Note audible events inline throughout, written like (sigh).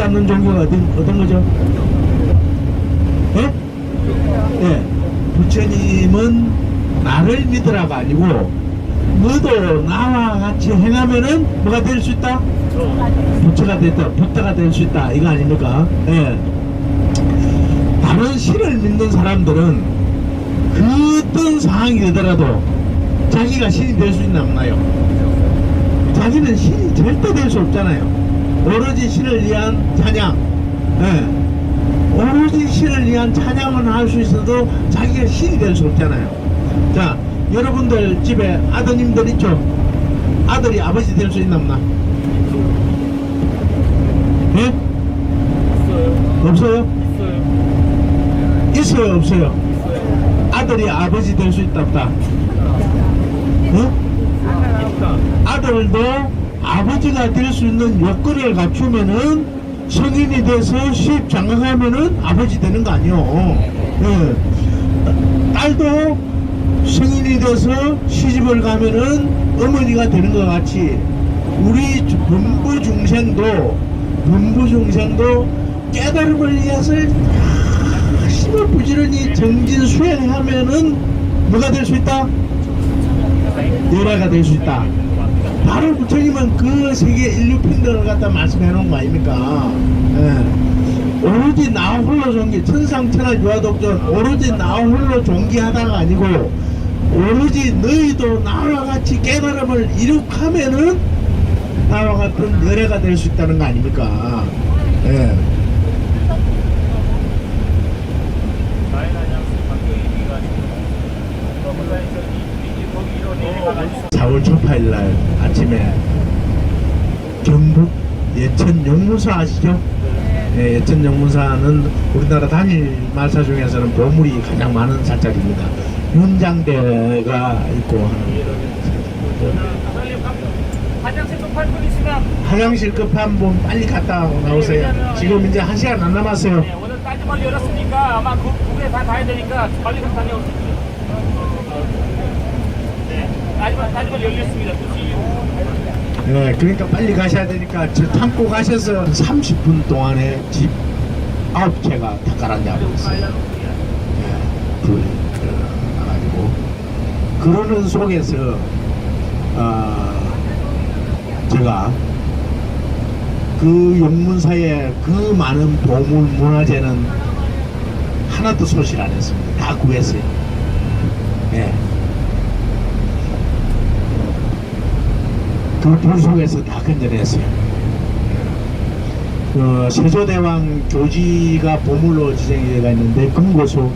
믿지 않는 종교가 어떤, 어떤 거죠? 예? 예. 부처님은 나를 믿으라가 아니고 너도 나와 같이 행하면은 뭐가 될 수 있다? 부처가 됐다. 부처가 될 수 있다. 이거 아닙니까? 예. 다른 신을 믿는 사람들은 그 어떤 상황이 되더라도 자기가 신이 될 수 있나 없나요? 자기는 신이 절대 될 수 없잖아요. 오로지 신을 위한 찬양. 예. 오로지 신을 위한 찬양은 할 수 있어도 자기가 신이 될 수 없잖아요. 자, 여러분들 집에 아드님들 있죠? 아들이 아버지 될 수 있나 없나? 예? 없어요? 있어요, 없어요? 아들이 아버지 될 수 있다, 없다? 어? 아들도 아버지가 될 수 있는 요건을 갖추면은 성인이 돼서 시입 장가가면은 아버지 되는 거 아니요. 예. 딸도 성인이 돼서 시집을 가면은 어머니가 되는 것 같이 우리 범부 중생도 범부 중생도 깨달음을 위해서 열심히 부지런히 정진 수행하면은 뭐가 될 수 있다? 열애가 될 수 있다. 바로 부처님은 그 세계 인류 평등을 갖다 말씀해 놓은 거 아닙니까? 예. 오로지 나 홀로 존귀, 천상천하 유아독전, 오로지 나 홀로 존귀하다가 아니고, 오로지 너희도 나와 같이 깨달음을 이룩하면은 나와 같은 열애가 될 수 있다는 거 아닙니까? 예. 4월 초파일 날 아침에 경북 예천 영문사 아시죠? 예, 예천 영문사는 우리나라 단일 말사 중에서는 보물이 가장 많은 사찰입니다. 윤장대가 있고 화장실 급할 분 있으면 화장실 급 한번 빨리 갔다 나오세요. 지금 이제 한 시간 안 남았어요. 네, 오늘 따지mal 열었으니까 아마 그 국에 다 가야 되니까 빨리 좀 다녀오세요. 네, 그러니까 빨리 가셔야 되니까 저 참고 가셔서 30분 동안에 집 9채가 다 깔아잡고 있어요. 네, 불이 나가지고 그러는 속에서 어, 제가 그 영문사의 그 많은 보물 문화재는 하나도 소실 안 했습니다. 다 구했어요. 예. 그불 속에서 다 건져냈어요. 그 세조대왕 교지가 보물로 지정이 되어 있는데 금고 속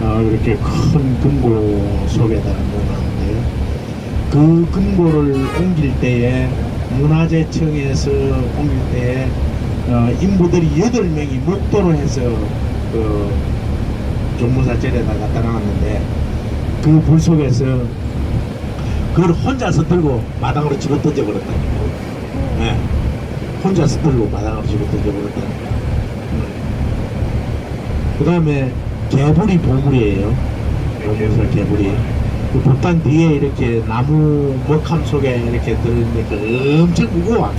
어, 이렇게 큰 금고 속에다가 놓았는데 그 금고를 옮길 때에 문화재청에서 옮길 때에 어, 인부들이 여덟 명이 목도를 해서 그 종무사절에다 갖다 놨는데 그 불 속에서 그걸 혼자서 들고 마당으로 집어 던져버렸다. 예. 혼자서 들고 마당으로 집어 던져버렸다. 그 다음에 개불이 보물이에요. 보물사 개불이. 그 복당 뒤에 이렇게 나무 먹함 속에 이렇게 들어있으니까 엄청 무거워.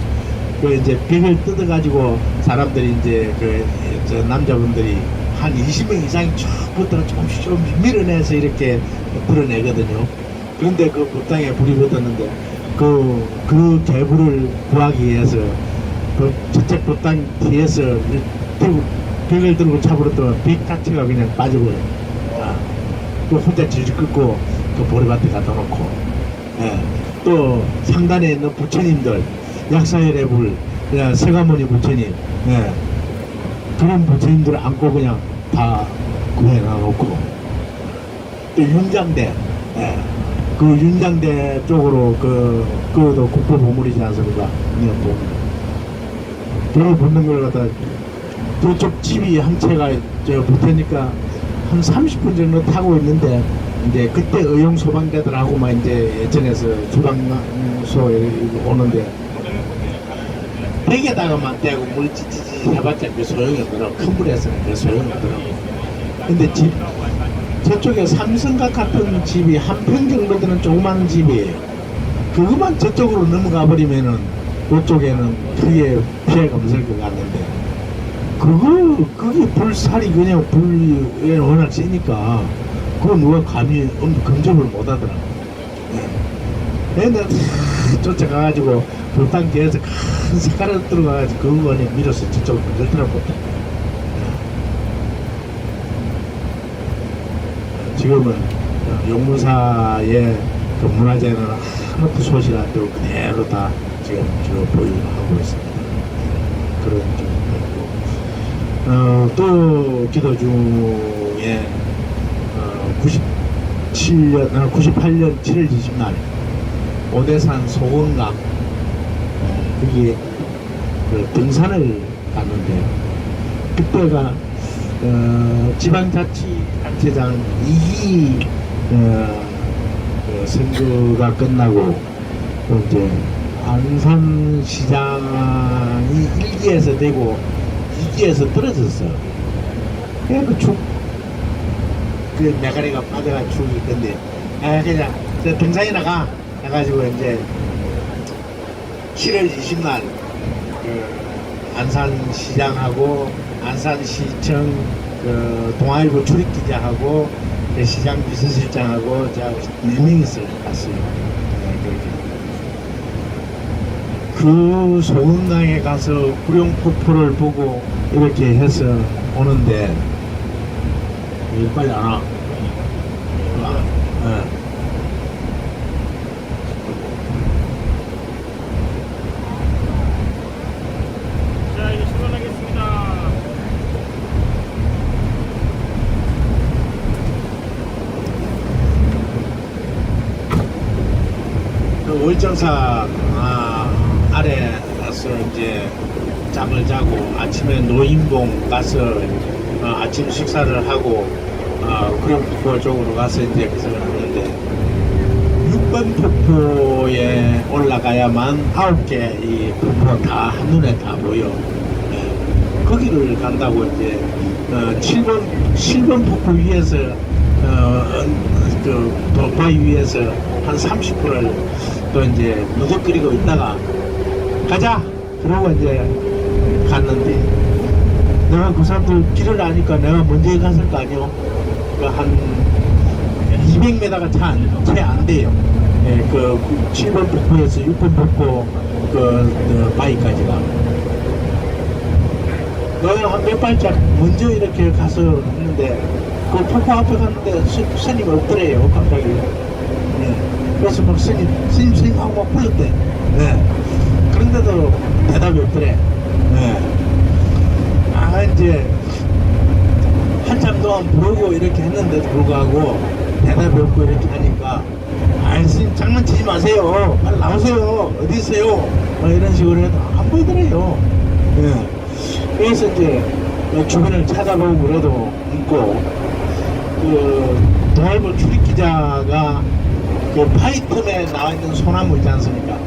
그 이제 벽을 뜯어가지고 사람들이 이제 그저 남자분들이 한 20명 이상이 쭉 붙들어 조금씩 조금씩 밀어내서 이렇게 드러내거든요. 그런데 그 불당에 불이 붙었는데 그, 그 개불을 구하기 위해서 그 저쪽 불당 뒤에서 들고, 벽을 들고 차버렸더니 벽 자체가 그냥 빠져버려. 아, 또 혼자 질질 끌고 그 보리밭에 갖다 놓고 예. 또 상단에 있는 부처님들 약사열의 불, 야, 세가모니 부처님 예. 그런 부처님들을 안고 그냥 다 구해놔 놓고 또 윤장대 예. 그 윤장대 쪽으로 그 그것도 국보 보물이지 않습니까? 뭐 별을 붙는 걸 갖다 저쪽 집이 한 채가 저 붙으니까 한 30분 정도 타고 있는데 이제 그때 의용 소방대들하고만 이제 예전에서 소방서에 오는데 벽에다가만 대고 물 찌찌찌 해봤자 그 소용이 없더라고. 큰 물에서는 그 소용이 없더라고. 근데 집 저쪽에 삼성각 같은 집이 한 평 정도 되는 조그만 집이에요 그것만 저쪽으로 넘어가 버리면은 그쪽에는 크게 피해가 없을 것 같는데 그거 그게 불살이 그냥 불에 워낙 세니까 그거 누가 감히 엄- 검접을 못 하더라. 얘는 쫓아가가지고 불단계에서 큰 색깔을 들어가가지고 그거 안에 밀어서 저쪽으로 건들더라고. 지금은 용문사의 그 문화재는 하나도 소실 안 되고 그대로 다 지금 저 보유하고 있습니다. 그런 좀 있고. 어, 또 기도 중에 어, 97년, 어, 98년 7월 20날 오대산 소원강 어, 거기에 그 등산을 갔는데요. 그때가 어, 지방자치 단체장 2기 어, 그 선거가 끝나고 또 이제 안산시장이 1기에서 되고 2기에서 떨어졌어요. 그래서 죽, 그 메가리가 빠져가 죽이 건데, 아, 그냥, 저 등산이 나 가. 해가지고 이제 7월 20날 그 안산시장하고 안산시청 그 동아일보 출입 기자하고 그 시장 비서실장하고 저하고 네 명이서 갔어요. 네. 그 소금강에 가서 구룡 폭포를 보고 이렇게 해서 오는데 일 빨리 안 와. 와. 예. 전사 아, 아래 가서 이제 잠을 자고 아침에 노인봉 가서 어, 아침 식사를 하고 아, 그런 폭포 쪽으로 가서 이제 기상을 하는데 6번 폭포에 올라가야만 9개 이 폭포가 다 한눈에 다 보여. 예, 거기를 간다고 이제 어, 7번, 7번 폭포 위에서 어, 그 도파 위에서 한 30분을 또 이제 누적거리고 있다가 가자 그러고 이제 갔는데 내가 그 사람들 길을 아니까 내가 먼저 갔을 거 아니요 그한 200m가 채안 돼요. 예, 그 7번 폭포에서 6번 폭포 그, 그 바위까지가. 내가 한 몇 발짝 먼저 이렇게 가서 했는데 그 폭포 앞에 갔는데 스, 스님 없더래요 갑자기. 예. 그래서 막 스님 스님 스님 하고 막 불렀대. 예. 그런데도 대답이 없더래. 예. 아 이제 한참 동안 부르고 이렇게 했는데도 불구하고 대답이 없고 이렇게 하니까 스님 장난치지 마세요 빨리 나오세요 어디 있어요 막 이런 식으로 해도 안 보이더래요 예. 그래서 이제 주변을 찾아보고 그래도 없고 그 동아일보 출입 기자가 그 파이텀에 나와 있는 소나무 있지 않습니까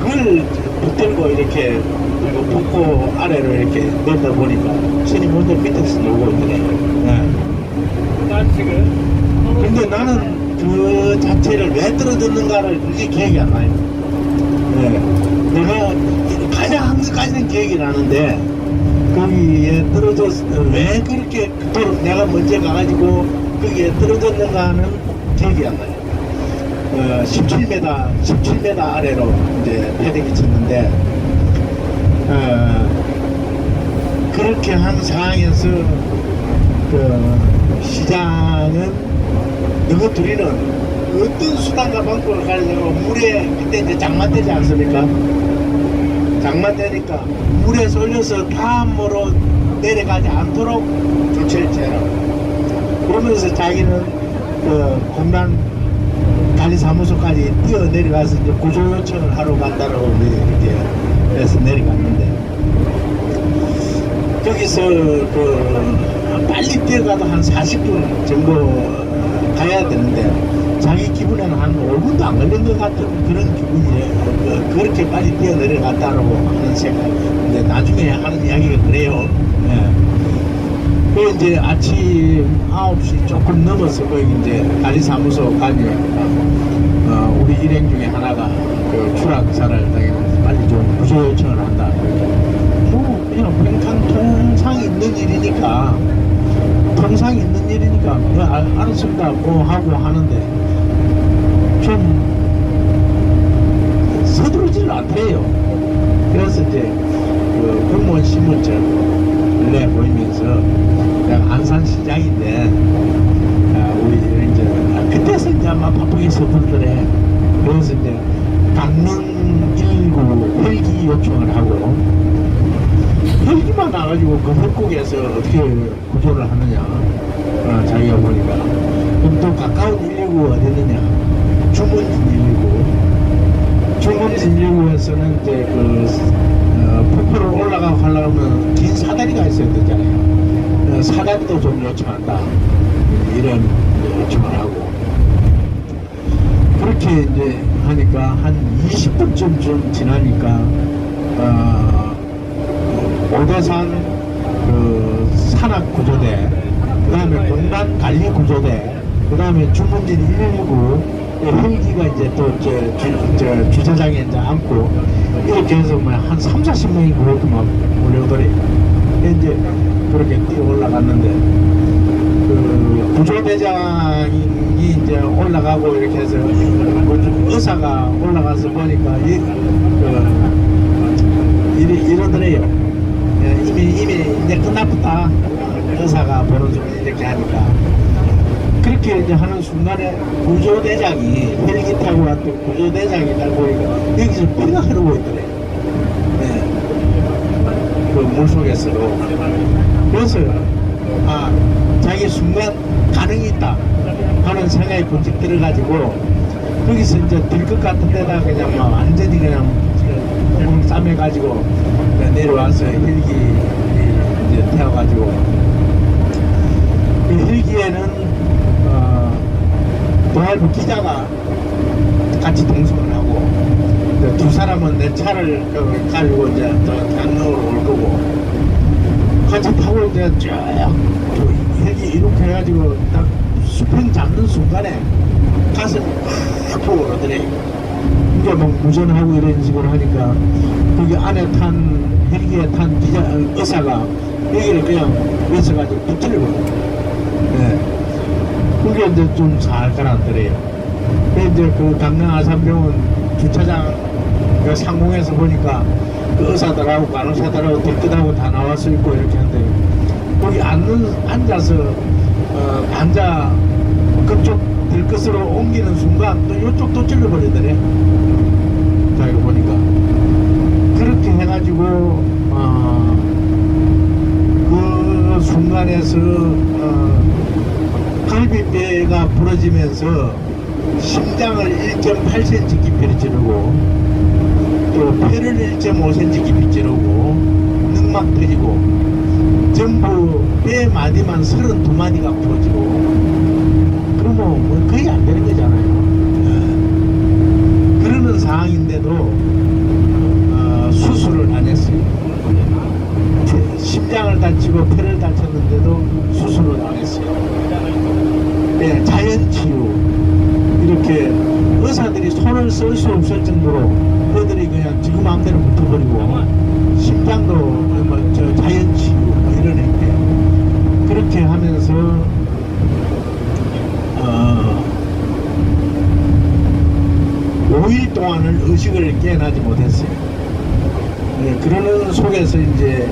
그걸 붙들고 이렇게 그리고 폭포 아래로 이렇게 내다 보니까 스님 혼자 밑에서 놀고 있더래요 예. 난 지금 근데 나는 그 자체를 왜 떨어졌는가를 그게 기억이 안 나요. 네. 내가 가장 한까지는 기억이 나는데 거기에 떨어졌 왜 그렇게 그토록 내가 먼저 가가지고 거기에 떨어졌는가는 기억이 안 나요. 어, 17m, 17m 아래로 이제 패딩이 쳤는데 어, 그렇게 한 상황에서 그 시장은 너희 둘이는 어떤 수단과 방법을 가지고 물에 그때 이제 장마 때지 않습니까? 장마 때니까 물에 쏠려서 다음으로 내려가지 않도록 조치를 취해라. 그러면서 자기는 그 공단 관리사무소까지 뛰어 내려가서 이제 구조 요청을 하러 간다라고 이렇게 해서 내려갔는데 거기서 그 빨리 뛰어가도 한 40분 정도 가야 되는데 자기 기분에는 한 5분도 안 걸린 것 같은 그런 기분이에요. 그- 그렇게 빨리 뛰어 내려갔다라고 하는 생각. 근데 나중에 하는 이야기가 그래요. 예. 그 이제 아침 9시 조금 넘어서 거기 이제 관리사무소 가니까 어, 우리 일행 중에 하나가 그 추락 사를 당해서 빨리 좀 구조 요청을 한다. 뭐 그냥 평탄 통상 있는 일이니까 통상 있는 일이니까 그 알, 알았습니다 뭐 하고 하는데 좀 서두르지를 않대요 그래서 이제 그 공무원 신분증 내 보이면서 안산시장인데 아, 우리 이제 아, 그때서 이제 아마 바쁘게 서둘더래 그래서 이제 강릉 119 헬기 요청을 하고 헬기만 나가지고 그 헬국에서 어떻게 구조를 하느냐 어, 자기가 보니까. 그럼 또 가까운 119가 어딨느냐? 중문진 119 중문진 119에서는 이제 그 하려면 긴 사다리가 있어야 되잖아요. 어, 사다리도 좀 요청한다. 이런 요청을 하고. 그렇게 이제 하니까 한 20분쯤 좀 지나니까 어, 오대산 그 산악 구조대, 그 다음에 공단 관리 구조대, 그 다음에 주문진 119 헬기가 이제 또 저, 주, 저 주차장에 이제 앉고 이렇게 해서 뭐한 3, 40명이 그렇게 막 몰려오더래. 이제 그렇게 뛰어 올라갔는데 그 구조대장이 이제 올라가고 이렇게 해서 그 의사가 올라가서 보니까 이, 그, 이리, 이러더래요. 예, 이미 이미 이제 끝났다. 의사가 보는 순간 이렇게 하니까 그렇게 이제 하는 순간에 구조대장이 헬기 타고 왔던 구조대장이 딱 보니까 여기서 피가 흐르고 있더래. 예. 그 물속에서도 그래서 아 자기 순간 가능이 있다 하는 생각이 번쩍 들어가지고 거기서 이제 들 것 같은 데다 그냥 막 완전히 그냥 구멍 싸매가지고 내려와서 헬기 이제 태워가지고 그 헬기에는 어, 동아일보 기자가 같이 동승을 하고 이제 두 사람은 내 차를 그 가지고 이제 또 강릉으로 올 거고 같이 타고 이제 쭉 헬기 이렇게 해가지고 딱 수평 잡는 순간에 가슴이 팍 부어오르더래 이제 막 무전하고 이런 식으로 하니까 거기 안에 탄 헬기에 탄 기자 어, 의사가 여기를 그냥 외쳐가지고 붙들고 네. 그게 이제 좀 잘 가라앉더래요. 근데 이제 그 강릉 아산병원 주차장 그 상공에서 보니까 그 의사들하고 간호사들하고 뒷끝하고 다 나와서 있고 이렇게 하는데 거기 앉는, 앉아서 어, 앉아 그쪽 들끝으로 옮기는 순간 또 이쪽 또 찔러버리더래. 자기가 보니까. 그렇게 해가지고 어, 그 순간에서 어, 갈비뼈가 부러지면서 심장을 1.8cm 깊이를 찌르고 또 폐를 1.5cm 깊이 찌르고 늑막 터지고 전부 뼈 마디만 32마디가 부러지고 그러면 뭐 거의 안 되는 거잖아요. 예. 그러는 상황인데도 어, 수술을 안 했어요. 폐- 심장을 다치고 폐를 다쳤는데도 수술을 안 했어요. 네, 자연치유 이렇게 의사들이 손을 쓸 수 없을 정도로 그들이 그냥 지금 마음대로 붙어버리고 심장도 뭐저 자연치유 뭐 이런 행태 그렇게 하면서 어, 5일 동안을 의식을 깨어나지 못했어요. 네, 그러는 속에서 이제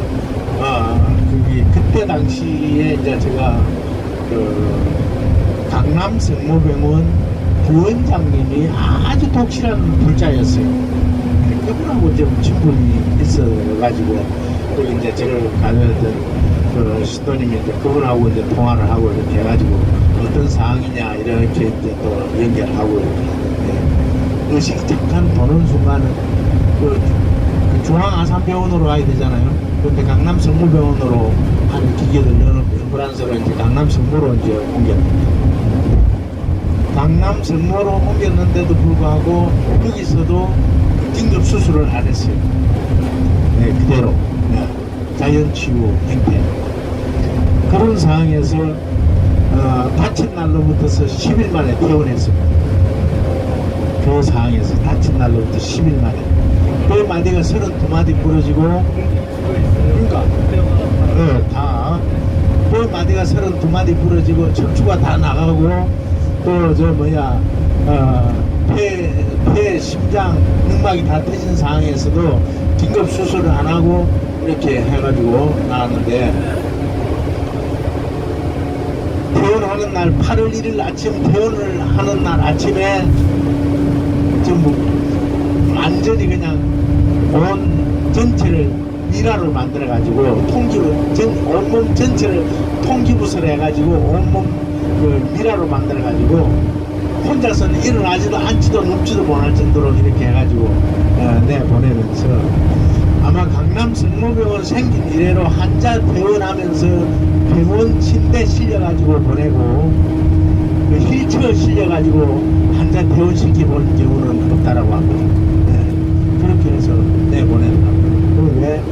아 그게 그때 당시에 이제 제가 그 강남 성모병원 부원장님이 아주 독실한 불자였어요. 네, 그분하고 좀 친분이 있어가지고 그 이제 저를 가져왔던 그 신도님이 이제 그분하고 이제 통화를 하고 이렇게 해가지고 어떤 상황이냐 이렇게 이제 또 연결하고 이렇게 의식이 잠깐 도는 순간은 그, 그 중앙 아산병원으로 가야 되잖아요. 근데 강남 성모병원으로 하는 기계들 여러 앰뷸런스로 이제 강남 성모로 이제 옮겼는데 강남 성모로 옮겼는데도 불구하고 거기서도 긴급 수술을 안 했어요. 네, 그대로 네, 자연 치유 행태. 그런 상황에서 어, 다친 날로부터서 10일 만에 퇴원했습니다. 그 상황에서 다친 날로부터 10일 만에. 그 마디가 32마디 부러지고 그러니까 네, 다. 두 마디 부러지고 척추가 다 나가고 또 저 뭐야 어 폐 폐 심장 늑막이 다 터진 상황에서도 긴급 수술을 안 하고 이렇게 해가지고 나왔는데 퇴원하는 날 8월 1일 아침 퇴원을 하는 날 아침에 완전히 그냥 온 전체를 미라로 만들어 가지고 통기부 전 온몸 전체를 통기부설 해가지고 온몸 그 미라로 만들어 가지고 혼자서는 일어나지도 앉지도 눕지도 못할 정도로 이렇게 해가지고 어, 내 보내면서 아마 강남 성모병원 생긴 이래로 환자 퇴원하면서 병원 침대 실려가지고 보내고 그 휠체어 실려가지고 환자 퇴원시키 본 경우는 없다라고 합니다. 네. 그렇게 해서 내보내는 겁니다. 왜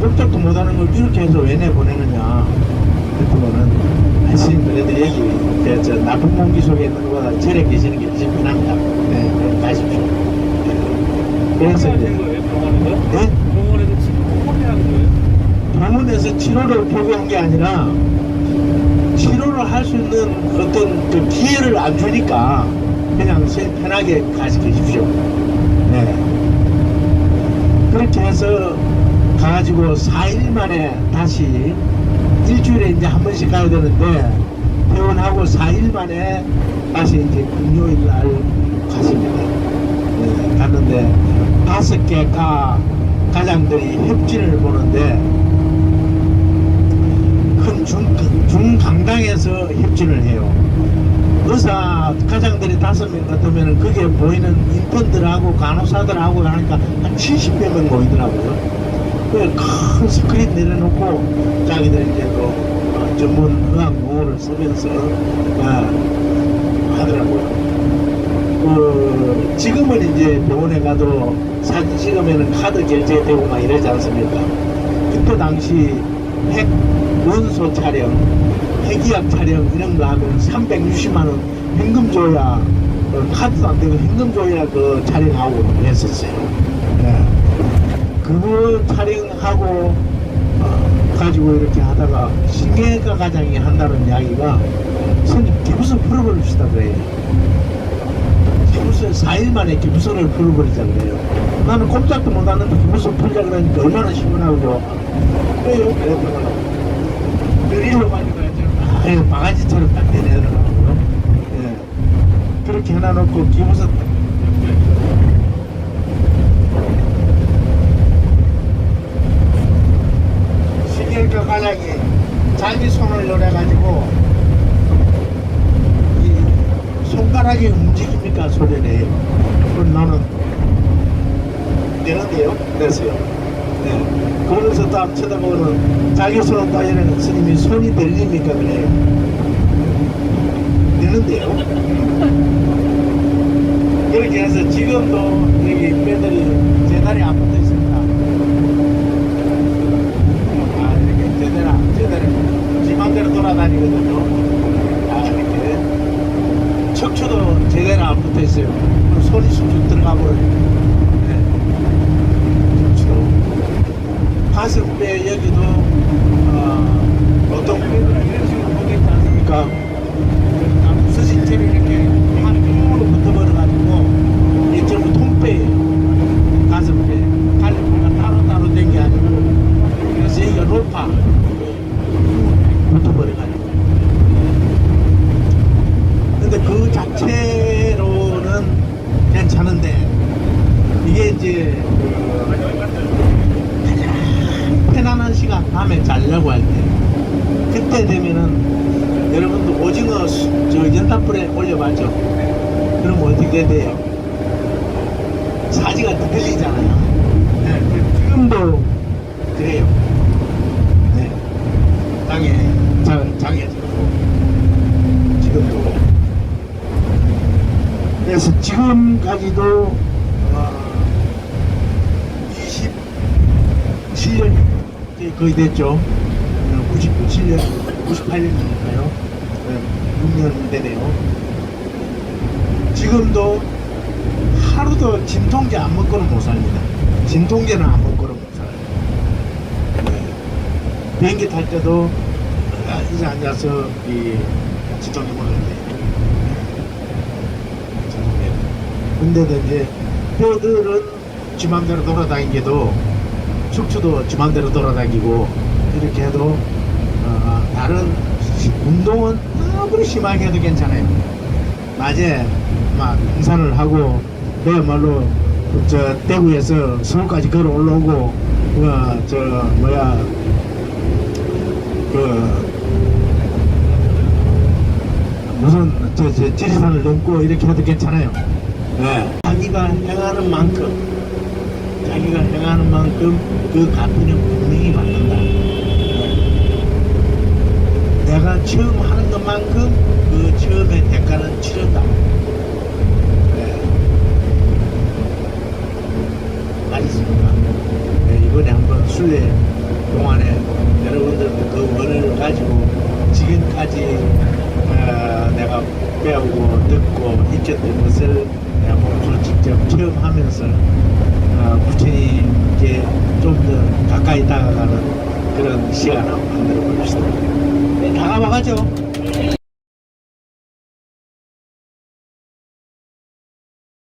꼼짝도 못하는 걸 이렇게 해서 왜 내보내느냐 그거는 하신 그래도 여기 저, 저 나쁜 공기 속에 있는 것보다 절에 계시는 게 훨씬 편합니다. 네, 네, 가십시오. 네. 그래서 이제 병원에서? 네? 병원에서 지금 콜이라는 거예요? 병원에서 치료를 포기한 게 아니라 치료를 할 수 있는 어떤 그 기회를 안 주니까 그냥 제 편하게 가시 계십시오. 네. 그렇게 해서 가가지고 4일 만에 다시 일주일에 이제 한 번씩 가야 되는데 퇴원하고 4일 만에 다시 이제 금요일 날 갔습니다. 네, 갔는데 다섯 개가 가장들이 협진을 보는데 큰 중, 중강당에서 협진을 해요. 의사 가장들이 다섯 명 같으면 그게 보이는 인턴들하고 간호사들하고 하니까 한 70명은 모이더라고요. 그큰 스크린 내려놓고 자기들 이제 또 어, 전문 의학 용어를 쓰면서 어, 하더라고요. 그 지금은 이제 병원에 가도 사진 찍으면 카드 결제되고 막 이러지 않습니까? 그때 당시 핵 원소 촬영, 핵이약 촬영 이런 거 하면 360만 원 현금 줘야 어, 카드도 안 되고 현금 줘야 그 촬영하고 했었어요. 예. 그거 촬영하고 어, 가지고 이렇게 하다가 신경외과 과장이 한다는 이야기가 선생님 기부서 풀어버립시다 그래요. 기부서 4일 만에 기부서를 풀어버리자 그래요. 나는 꼼짝도 못하는데 기부서 풀자 그러니까 얼마나. 그랬더니 느리로 가니까 아유 바가지처럼 딱 되네더라고요. 예. 그렇게 해놔놓고 기부서 신경과 과장이 자기 손을 노려가지고 이 손가락이 움직입니까 소리를 해요. 그럼 나는 되는데요? 그랬어요. 네. 그러면서 딱 쳐다보고는 자기 손을 따지는 스님이 손이 들립니까? 그래요. 되는데요? 그렇게 (laughs) 해서 지금도 여기 빼들이 제 다리 안 붙어 있습니다. 아, 이렇게 제대로, 제대로, 지 맘대로 돌아다니거든요. 아, 이렇게. 척추도 제대로 안 붙어 있어요. 손이 쑥쑥 들어가 버려요. 네. 척추도. 가슴뼈 여기도, 어, 어떤 않습니까? 부서진처럼 이렇게 한쪽으로 붙어버려가지고, 이게 전부 통뼈예요. 가슴뼈. 갈비뼈가 따로따로 된 게 아니고, 그래서 여기가 높아. 붙어버려가지고. 근데 그 자체로는 괜찮은데, 이게 이제, 가장 편안한 시간, 밤에 자려고 할 때. 그때 되면은, 여러분도 오징어 수- 저 연탄불에 올려봤죠? 그럼 어떻게 돼요? 사지가 들리잖아요. 네, 그- 지금도 그래요. 네. 땅에 자, 장에 지금도 그래서 지금까지도 어, 27년 거의 됐죠. 어, 97년, 98년이니까요. 6년 되네요. 지금도 하루도 진통제 안 먹고는 못 삽니다. 진통제는 안 먹고는 못 살아요. 네. 비행기 탈 때도 아, 이제 앉아서 이 지통이 먹어야 돼. 근데도 이제 뼈들은 지 맘대로 돌아다니게도 척추도 지 맘대로 돌아다니고 이렇게 해도 어, 다른 시- 운동은 아무리 심하게 해도 괜찮아요. 낮에 막 등산을 하고 그야말로 저 대구에서 서울까지 걸어 올라오고 어, 저 뭐야 그 무슨 저, 저 지리산을 넘고 이렇게 해도 괜찮아요. 네. 자기가 행하는 만큼 자기가 행하는 만큼 그 갚으는 분명